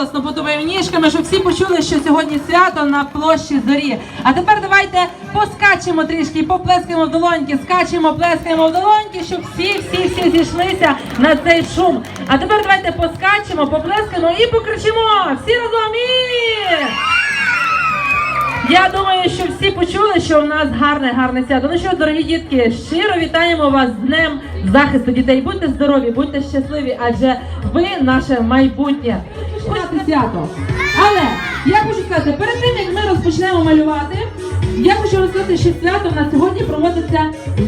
голосно потупаємо ніжками, щоб всі почули, що сьогодні свято на площі зорі. А тепер давайте поскачемо трішки, поплескаємо в долоньки, скачемо, плескаємо в долоньки, щоб всі, всі, всі зійшлися на цей шум. А тепер давайте поскачемо, поплескаємо і покричимо. Всі разом і... Я думаю, що всі почули, що у нас гарне, гарне свято. Ну що, дорогі дітки, щиро вітаємо вас з Днем захисту дітей. Будьте здорові, будьте щасливі, адже ви наше майбутнє. Почати свято. Але я хочу сказати, перед тим як ми розпочнемо малювати, я хочу розказати, що свято в нас сьогодні проводиться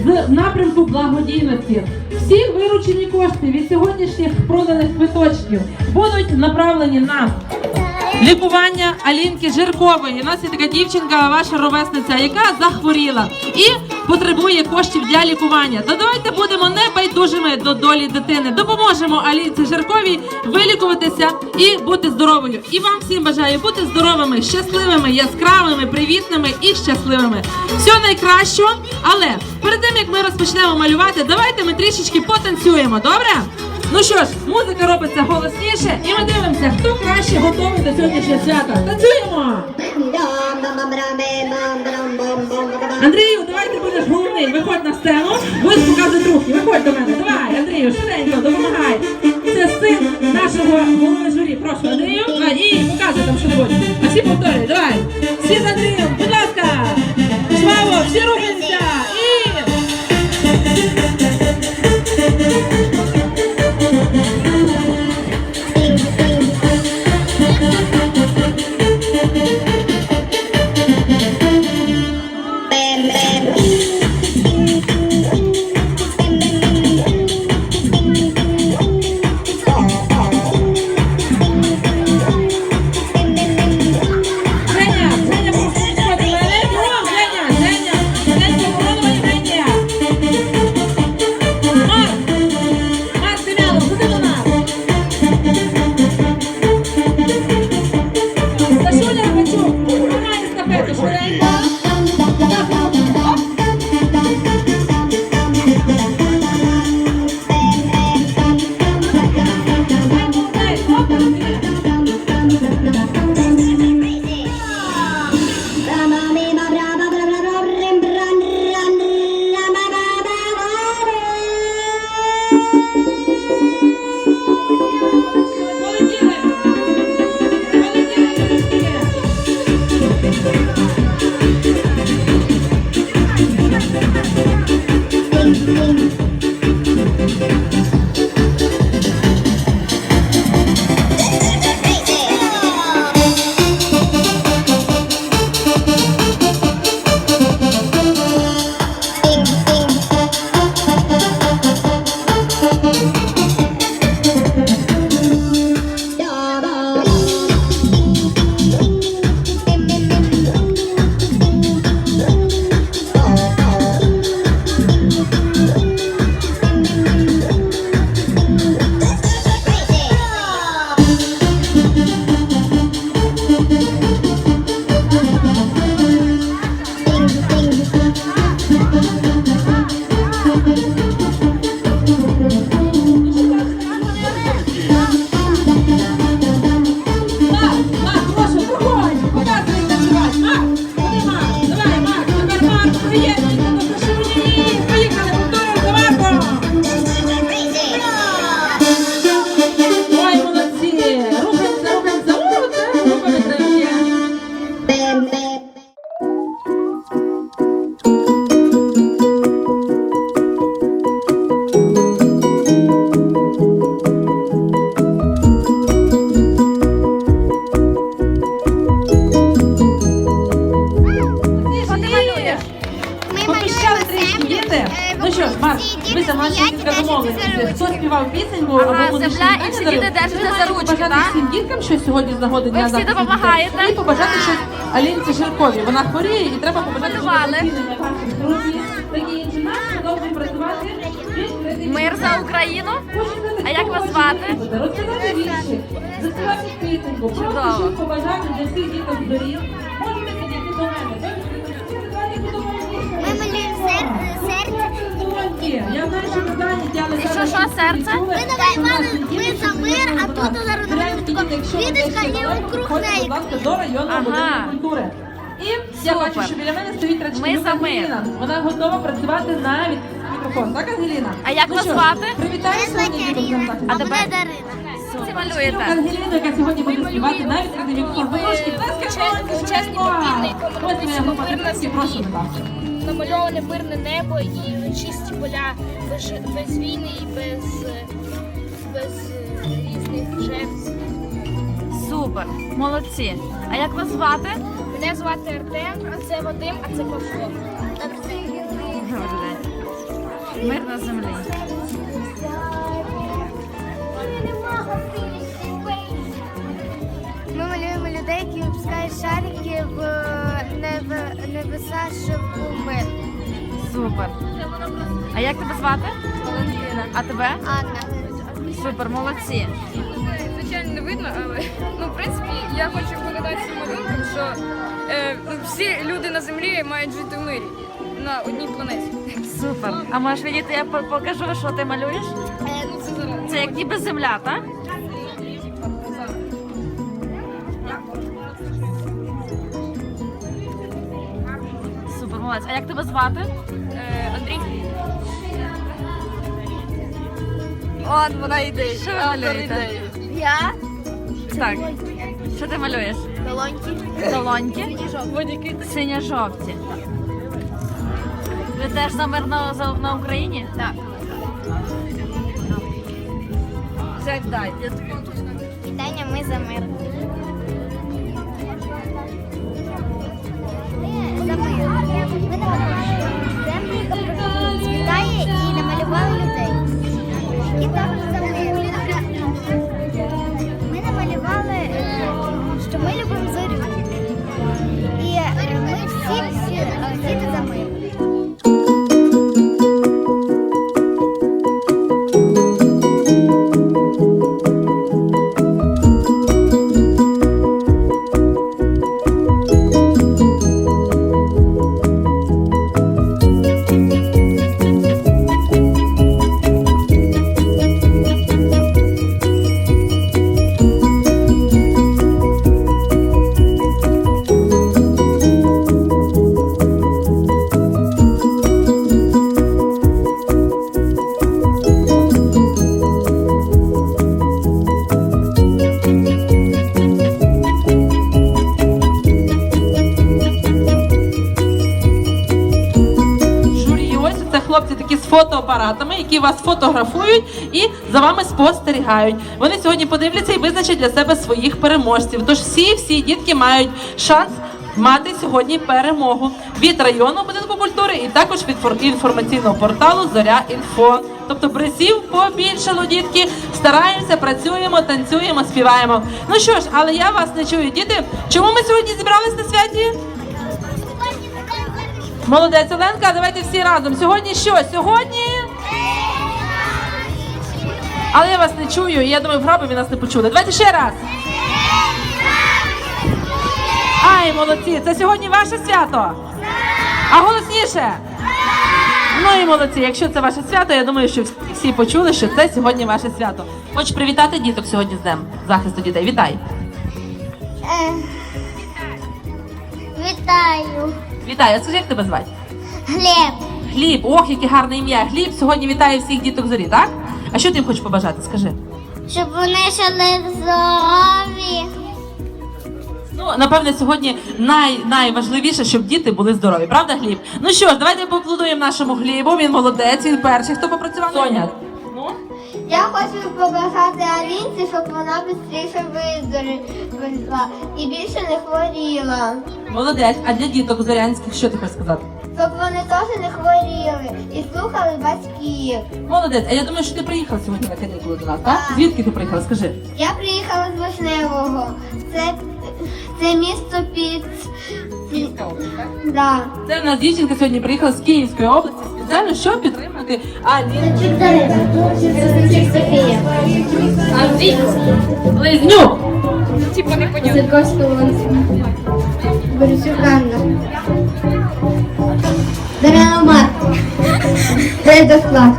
з напрямку благодійності. Всі виручені кошти від сьогоднішніх проданих квиточків будуть направлені на лікування Алінки Жиркової. У нас є така дівчинка, ваша ровесниця, яка захворіла і потребує коштів для лікування. То давайте будемо небайдужими до долі дитини. Допоможемо Алінці Жирковій вилікуватися і бути здоровою. І вам всім бажаю бути здоровими, щасливими, яскравими, привітними і щасливими. Всього найкращого. Але перед тим як ми розпочнемо малювати, давайте ми трішечки потанцюємо. Добре? Ну що ж, музика робиться голосніше, краще готовий до сьогоднішнього свята. Танцюємо! Андрію, давай ти будеш головний. Виходь на сцену, будеш показувати рухи. Виходь до мене. Давай, Андрію, швиденько, допомагай. Це син нашого голови журі. Прошу, Андрію, давай, і показуй там що-небудь. А всі повторюй, давай. Всі з Андрієм, Марк, і всі діти держаться за ручки, побажати так? всім діткам щось сьогодні з нагоди дня всі захисту допомагаєте? дітей. І побажати щось Алінці Ширковій. Вона хворіє і треба побажати, Малювали. ваших здоров'я. Такі інші нас працювати. Мир за Україну. А як вас звати? Розказати вірші, заспівати пісеньку, просто Чудово. щось побажати для всіх діток здорів. Можете сидіти до мене. Що, що, серце? Ми давай ми за мир, а тут зараз квіточка і округ неї. будь ласка, до районного Ага. будинку культури. І я бачу, що біля мене стоїть речниця Ми за мир. Ангеліна. Вона готова працювати на відкритий мікрофон. Так, Ангеліна? А як Ну вас що, звати? Привітаю сьогодні діток з Днем захисту. А мене Дарина. Малюєте? Ангеліна, яка сьогодні буде співати на відкритий мікрофон. Трошки плескаємо. чесні подвірний, Ось моя група прошу, будь ласка. намальоване мирне небо і чисті поля без, без війни і без, без е, різних жертв. Супер, молодці. А як вас звати? Мене звати Артем, а це Вадим, а це Павло. Добрий день. Мир на землі. Небеса, щоб був мир. Супер. А як тебе звати? Валентина. А тебе? Анна. Супер, молодці. Звичайно, не видно, але ну, в принципі, я хочу передати цим малюнком, що е, ну, всі люди на землі мають жити в мирі на одній планеті. Супер. А можеш відійти, я по- покажу, що ти малюєш? Е, ну, це зараз. Це як ніби земля, так? Молодець. А як тебе звати? Е, Андрій. От вона йде. Що ви малюєте? Я Так. Що ти малюєш? Долоньки. Долоньки? Синьо-жовті. Ви теж за мир на, за- на Україні? Так. Сядь, дай. Я тобі Вітання, ми за мир. Ми за мир. 你们怎么不去 фотоапаратами, які вас фотографують і за вами спостерігають. Вони сьогодні подивляться і визначать для себе своїх переможців. Тож всі всі дітки мають шанс. Мати сьогодні перемогу від районного будинку культури і також від фор- інформаційного порталу Зоря Інфо. Тобто призів побільшало, дітки. Стараємося, працюємо, танцюємо, співаємо. Ну що ж, але я вас не чую, діти. Чому ми сьогодні зібрались на святі? Молодець Оленка, давайте всі разом. Сьогодні що? Сьогодні. Але я вас не чую, і я думаю, в гробі нас не почули. Давайте ще раз. Ай, молодці! Це сьогодні ваше свято. А голосніше. Ну і молодці, якщо це ваше свято, я думаю, що всі почули, що це сьогодні ваше свято. Хочу привітати діток сьогодні з Днем захисту дітей. Вітай! Вітаю. Вітаю! А скажи, як тебе звати? Глеб. Гліб, ох, яке гарне ім'я. Гліб сьогодні вітає всіх діток зорі, так? А що ти їм хочеш побажати? Скажи. Щоб вони жили здорові. Ну, напевне, сьогодні най, найважливіше, щоб діти були здорові, правда, Гліб? Ну що ж, давайте поаплодуємо нашому Глібу. Він молодець, він перший, хто попрацював. Соня. Я хочу побажати Алінці, щоб вона швидше виздоровіла і більше не хворіла. Молодець. А для діток зорянських що ти хочеш сказати? Щоб вони теж не хворіли і слухали батьків. Молодець. А я думаю, що ти приїхала сьогодні на канікули до нас, так? Звідки ти приїхала? Скажи. Я приїхала з Вишневого. Це, це місто під. Да. Це в нас дівчинка сьогодні приїхала з Київської області спеціально, щоб підтримати Аліну. Софія. Близнюк. Типа не поняв. Зірковська Валентина. Борисюк Анна. Дарина Марк. Це склад.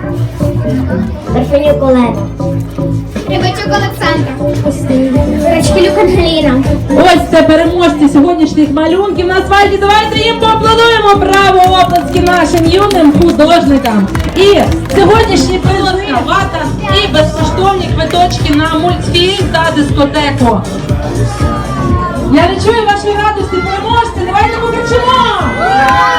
Парфенюк Олена. Рибачук Олександра. Ось це переможці сьогоднішніх малюнків на асфальті. Давайте їм поаплодуємо. Браво оплески нашим юним художникам. І сьогоднішні призи вата і безкоштовні квиточки на мультфільм та дискотеку. Я не чую вашої радості, переможці. Давайте покричимо! Браво!